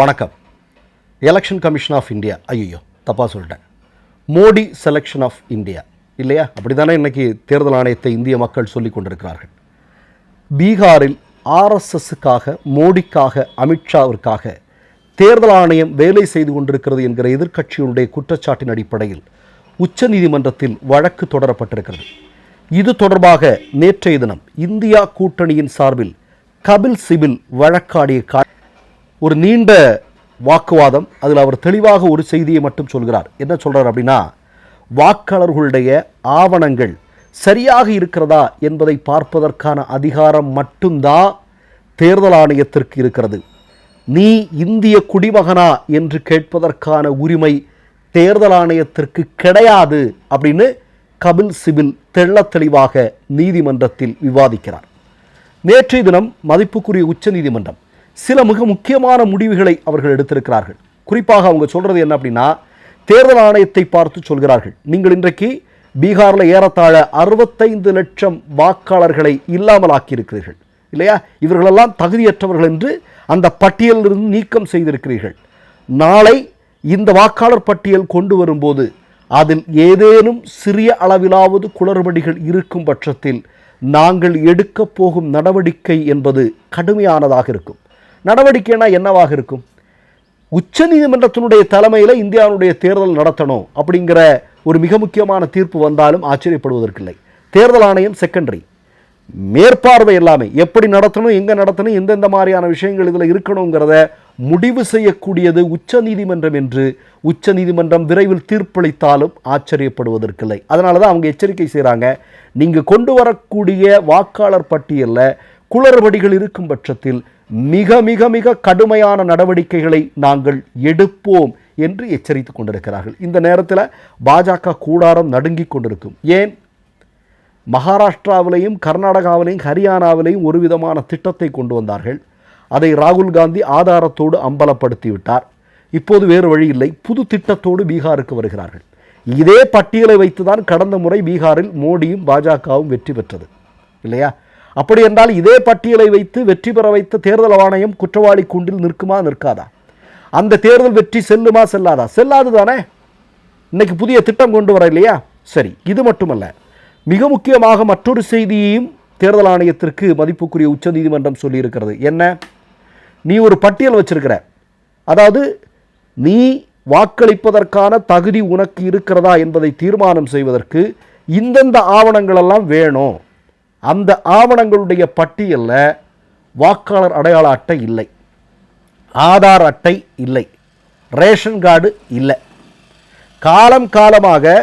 வணக்கம். Election commission of India ஐயோ தப்பாக சொல்லிட்டேன். மோடி செலெக்ஷன் ஆஃப் இந்தியா இல்லையா? அப்படி தானே இன்னைக்கு தேர்தல் ஆணையத்தை இந்திய மக்கள் சொல்லிக் கொண்டிருக்கிறார்கள். பீகாரில் ஆர்எஸ்எஸ்ஸுக்காக மோடிக்காக அமித்ஷாவிற்காக தேர்தல் ஆணையம் வேலை செய்து கொண்டிருக்கிறது என்கிற எதிர்க்கட்சியினுடைய குற்றச்சாட்டின் அடிப்படையில் உச்சநீதிமன்றத்தில் வழக்கு தொடரப்பட்டிருக்கிறது. இது தொடர்பாக நேற்றைய தினம் இந்தியா கூட்டணியின் சார்பில் கபில் சிபில் வழக்காடிய கா ஒரு நீண்ட வாக்குவாதம் அதில் அவர் தெளிவாக ஒரு செய்தியை மட்டும் சொல்கிறார். என்ன சொல்கிறார் அப்படின்னா வாக்காளர்களுடைய ஆவணங்கள் சரியாக இருக்கிறதா என்பதை பார்ப்பதற்கான அதிகாரம் மட்டும்தான் தேர்தல் ஆணையத்திற்கு இருக்கிறது. நீ இந்திய குடிமகனா என்று கேட்பதற்கான உரிமை தேர்தல் ஆணையத்திற்கு கிடையாது அப்படின்னு கபில் சிபில் தெள்ளத் தெளிவாக நீதிமன்றத்தில் விவாதிக்கிறார். நேற்றைய தினம் மதிப்புக்குரிய உச்சநீதிமன்றம் சில மிக முக்கியமான முடிவுகளை அவர்கள் எடுத்திருக்கிறார்கள். குறிப்பாக அவங்க சொல்றது என்ன அப்படின்னா தேர்தல் ஆணையத்தை பார்த்து சொல்கிறார்கள். நீங்கள் இன்றைக்கு பீகாரில் ஏறத்தாழ அறுபத்தைந்து லட்சம் வாக்காளர்களை இல்லாமல் ஆக்கியிருக்கிறீர்கள். இல்லையா? இவர்களெல்லாம் தகுதியற்றவர்கள் என்று அந்த பட்டியலிலிருந்து நீக்கம் செய்திருக்கிறீர்கள். நாளை இந்த வாக்காளர் பட்டியல் கொண்டு வரும்போது அதில் ஏதேனும் சிறிய அளவிலாவது குளறுபடிகள் இருக்கும் பட்சத்தில் நாங்கள் எடுக்கப் போகும் நடவடிக்கை என்பது கடுமையானதாக இருக்கும். நடவடிக்கைனா என்னவாக இருக்கும்? உச்ச நீதிமன்றத்தினுடைய தலைமையில் இந்தியாவுடைய தேர்தல் நடத்தணும் அப்படிங்கிற ஒரு மிக முக்கியமான தீர்ப்பு வந்தாலும் ஆச்சரியப்படுவதற்கில்லை. தேர்தல் ஆணையம் செகண்டரி மேற்பார்வை எல்லாமே எப்படி நடத்தணும் எங்கே நடத்தணும் எந்தெந்த மாதிரியான விஷயங்கள் இதில் இருக்கணுங்கிறத முடிவு செய்யக்கூடியது உச்ச நீதிமன்றம் என்று உச்ச நீதிமன்றம் விரைவில் தீர்ப்பளித்தாலும் ஆச்சரியப்படுவதற்கில்லை. அதனால தான் அவங்க எச்சரிக்கை செய்கிறாங்க நீங்கள் கொண்டு வரக்கூடிய வாக்காளர் பட்டியலில் குளறுபடிகள் இருக்கும் பட்சத்தில் மிக மிக மிக கடுமையான நடவடிக்கைகளை நாங்கள் எடுப்போம் என்று எச்சரித்துக் கொண்டிருக்கிறார்கள். இந்த நேரத்தில் பாஜக கூடாரம் நடுங்கிக் கொண்டிருக்கும். ஏன்? மகாராஷ்டிராவிலையும் கர்நாடகாவிலையும் ஹரியானாவிலையும் ஒரு விதமான திட்டத்தை கொண்டு வந்தார்கள். அதை ராகுல் காந்தி ஆதாரத்தோடு அம்பலப்படுத்திவிட்டார் இப்போது வேறு வழி இல்லை. புது திட்டத்தோடு பீகாருக்கு வருகிறார்கள். இதே பட்டியலை வைத்துதான் கடந்த முறை பீகாரில் மோடியும் பாஜகவும் வெற்றி பெற்றது. இல்லையா? அப்படி என்றால் இதே பட்டியலை வைத்து வெற்றி பெற வைத்த தேர்தல் ஆணையம் குற்றவாளி கூண்டில் நிற்குமா நிற்காதா? அந்த தேர்தல் வெற்றி செல்லுமா செல்லாதா? செல்லாது தானே இன்னைக்கு புதிய திட்டம் கொண்டு வர இல்லையா? சரி இது மட்டுமல்ல. மிக முக்கியமாக மற்றொரு செய்தியையும் தேர்தல் ஆணையத்திற்கு மதிப்புக்குரிய உச்சநீதிமன்றம் சொல்லியிருக்கிறது. என்ன? நீ ஒரு பட்டியல் வச்சிருக்கிற. அதாவது நீ வாக்களிப்பதற்கான தகுதி உனக்கு இருக்கிறதா என்பதை தீர்மானம் செய்வதற்கு இந்தந்த ஆவணங்களெல்லாம் வேணும். அந்த ஆவணங்களுடைய பட்டியலில் வாக்காளர் அடையாள அட்டை இல்லை. ஆதார் அட்டை இல்லை. ரேஷன் கார்டு இல்லை. காலம் காலமாக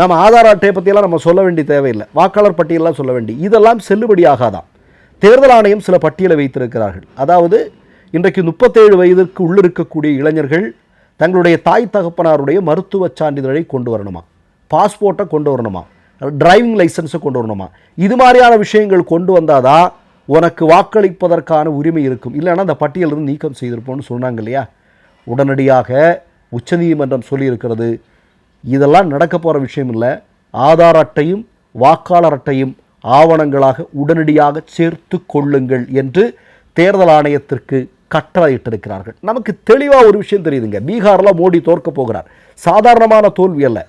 நம்ம ஆதார் அட்டையை பற்றியெல்லாம் நம்ம சொல்ல வேண்டிய தேவையில்லை. வாக்காளர் பட்டியலாம் சொல்ல வேண்டி. இதெல்லாம் செல்லுபடியாகாதான் தேர்தல் ஆணையம் சில பட்டியலை வைத்திருக்கிறார்கள். அதாவது இன்றைக்கு முப்பத்தேழு வயதிற்கு உள்ளே இருக்கக்கூடிய இளைஞர்கள் தங்களுடைய தாய் தகப்பனாருடைய மருத்துவ சான்றிதழை கொண்டு வரணுமா? பாஸ்போர்ட்டை கொண்டு வரணுமா? டிரைவிங் லைசன்ஸை கொண்டு வரணுமா? இது மாதிரியான விஷயங்கள் கொண்டு வந்தால் தான் உனக்கு வாக்களிப்பதற்கான உரிமை இருக்கும்? இல்லைன்னா அந்த பட்டியலிருந்து நீக்கம் செய்திருப்போம்னு சொன்னாங்க இல்லையா? உடனடியாக உச்சநீதிமன்றம் சொல்லியிருக்கிறது. இதெல்லாம் நடக்க போகிற விஷயம் இல்லை. ஆதார் அட்டையும் வாக்காளர் அட்டையும் ஆவணங்களாக உடனடியாக சேர்த்து கொள்ளுங்கள் என்று தேர்தல் ஆணையத்திற்கு கட்டளையிட்டிருக்கிறார்கள் நமக்கு தெளிவாக ஒரு விஷயம் தெரியுதுங்க. பீகாரில் மோடி தோற்க போகிறார். சாதாரணமான தோல்வி அல்ல.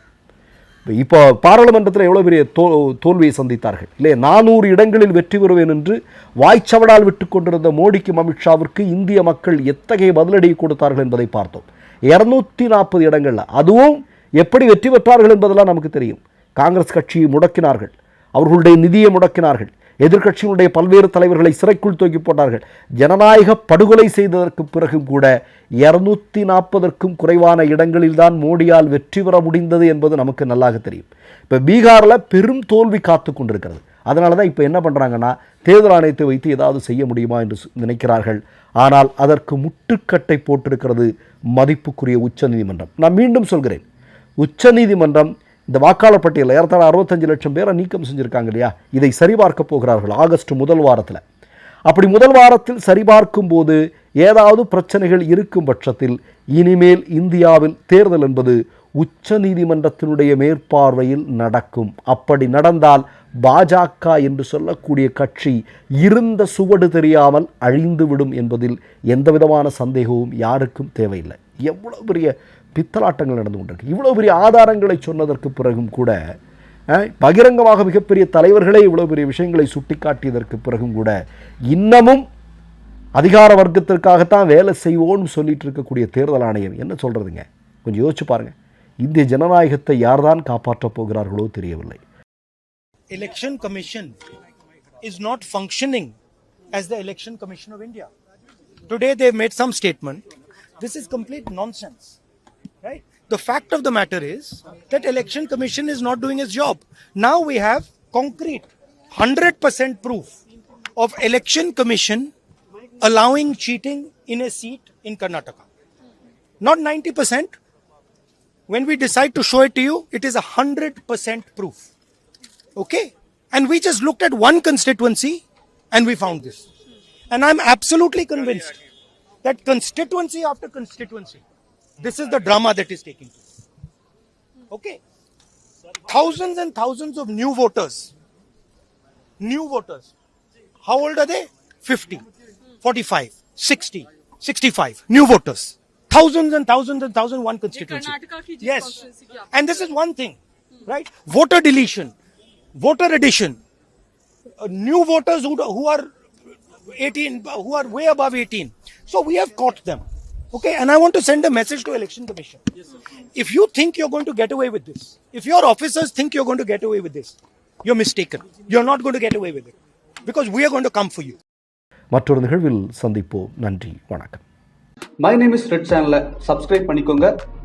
இப்போ பாராளுமன்றத்தில் எவ்வளோ பெரிய தோ தோல்வியை சந்தித்தார்கள்? இல்லை நானூறு இடங்களில் வெற்றி பெறுவேன் என்று வாய்ச்சவடால் விட்டு கொண்டிருந்த மோடிக்கும் அமித்ஷாவிற்கு இந்திய மக்கள் எத்தகைய பதிலடி கொடுத்தார்கள் என்பதை பார்த்தோம். இரநூத்தி நாற்பது இடங்களில். அதுவும் எப்படி வெற்றி பெற்றார்கள் என்பதெல்லாம் நமக்கு தெரியும். காங்கிரஸ் கட்சியை முடக்கினார்கள். அவர்களுடைய நிதியை முடக்கினார்கள். எதிர்க்கட்சியினுடைய பல்வேறு தலைவர்களை சிறைக்குள் தூக்கி போட்டார்கள். ஜனநாயக படுகொலை செய்ததற்கு பிறகும் கூட இரநூத்தி நாற்பதற்கும் குறைவான இடங்களில்தான் மோடியால் வெற்றி பெற முடிந்தது என்பது நமக்கு நல்லாக தெரியும். இப்போ பீகாரில் பெரும் தோல்வி காத்து கொண்டிருக்கிறது. அதனால தான் இப்போ என்ன பண்ணுறாங்கன்னா தேர்தல் ஆணையத்தை வைத்து ஏதாவது செய்ய முடியுமா என்று நினைக்கிறார்கள். ஆனால் அதற்கு முட்டுக்கட்டை போட்டிருக்கிறது மதிப்புக்குரிய உச்சநீதிமன்றம் நான் மீண்டும் சொல்கிறேன். உச்சநீதிமன்றம் இந்த வாக்காளர் பட்டியலில் ஏறத்தாழ அறுபத்தஞ்சு லட்சம் பேரை நீக்கம் செஞ்சுருக்காங்க இல்லையா? இதை சரிபார்க்க போகிறார்கள் ஆகஸ்ட் முதல் வாரத்தில். அப்படி முதல் வாரத்தில் சரிபார்க்கும் போது ஏதாவது பிரச்சனைகள் இருக்கும் பட்சத்தில் இனிமேல் இந்தியாவில் தேர்தல் என்பது உச்ச நீதிமன்றத்தினுடைய மேற்பார்வையில் நடக்கும். அப்படி நடந்தால் பாஜக என்று சொல்லக்கூடிய கட்சி இருந்த சுவடு தெரியாமல் அழிந்துவிடும் என்பதில் எந்த விதமான சந்தேகமும் யாருக்கும் தேவையில்லை. எவ்வளோ பெரிய பித்தலாட்டங்கள் நடந்து கொண்டிருக்கு. இவ்வளோ பெரிய ஆதாரங்களை சொன்னதற்கு பிறகும் கூட பகிரங்கமாக மிகப்பெரிய தலைவர்களே இவ்வளோ பெரிய விஷயங்களை சுட்டிக்காட்டியதற்கு பிறகும் கூட இன்னமும் அதிகார வர்க்கத்திற்காகத்தான் வேலை செய்வோம்னு சொல்லிட்டு இருக்கக்கூடிய தேர்தல் ஆணையம் என்ன சொல்கிறதுங்க கொஞ்சம் யோசிச்சு பாருங்கள் இந்திய ஜனநாயகத்தை யார்தான் காப்பாற்றப் போகிறார்களோ தெரியவில்லை. Election commission is not functioning as the election commission of india. Today they've made some statement. This is complete nonsense right? The fact of the matter is that election commission is not doing its job. Now we have concrete 100% proof of election commission allowing cheating in a seat in karnataka. Not 90% when we decide to show it to you it is 100% proof Okay? And we just looked at one constituency and we found this. And I'm absolutely convinced that constituency after constituency, this is the drama that is taking place. Okay? Thousands and thousands of new voters. New voters. How old are they? 50, 45, 60, 65. New voters. Thousands and thousands and thousands, one constituency. Yes. And this is one thing, right? Voter deletion voter addition, uh, new voters who, who are 18, who are way above 18. So we have caught them. Okay, and I want to send a message to Election Commission. If you think you're going to get away with this, if your officers think you're going to get away with this, you're mistaken. You're not going to get away with it. Because we are going to come for you. மற்றொரு நிகழ்வில் சந்திப்போம் நன்றி வணக்கம் my name is red சேனலை subscribe பண்ணிக்கோங்க